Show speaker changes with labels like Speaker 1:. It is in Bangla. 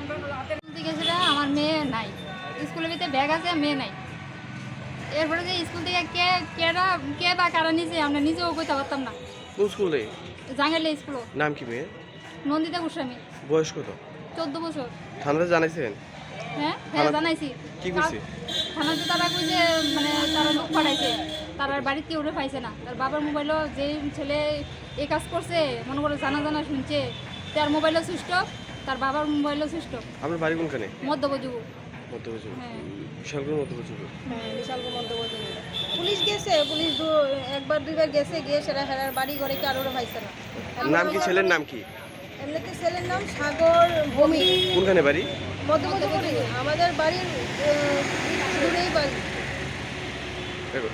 Speaker 1: স্কুল থেকে গেছিল আমার মেয়ে নাই। ভিতরে ব্যাগ আছে মেয়ে নাই। এরপরে যে স্কুল থেকে কে কেরা কে বা কারা নিছে আমরা নিজেও কইতে পারতাম না।
Speaker 2: কোন স্কুলে?
Speaker 1: জাঙ্গালে স্কুল।
Speaker 2: নাম কি মেয়ে
Speaker 1: নন্দিতা গোস্বামী।
Speaker 2: বয়স কত?
Speaker 1: চোদ্দ বছর।
Speaker 2: থানাতে জানাইছেন?
Speaker 1: হ্যাঁ হ্যাঁ জানাইছি।
Speaker 2: কি কইছে?
Speaker 1: থানাতে তারা কইছে মানে তারা লোক পাঠাইছে। তার বাড়িতে উঠে পাইছে না। তার বাবার মোবাইলও যে ছেলে এই কাজ করছে মনে করো জানা জানা শুনছে তার মোবাইলও সুইচ অফ। তার বাবার মোবাইলও অফ
Speaker 2: আপনার বাড়ি কোনখানে?
Speaker 1: মধ্যবজু
Speaker 2: মধ্যপ্রচুর
Speaker 1: হ্যাঁ।
Speaker 2: বিশালগড় মধ্যপ্রচুর
Speaker 3: পুলিশ গেছে পুলিশ একবার দুইবার গেছে গিয়ে সেটা হেরার বাড়ি ঘরে কি আরও পাইছে না।
Speaker 2: নাম কি ছেলের নাম কি?
Speaker 3: এমনিতে ছেলের নাম সাগর ভূমি
Speaker 2: কোনখানে বাড়ি?
Speaker 3: আমাদের বাড়ির দূরেই বাড়ি।
Speaker 2: দেখো।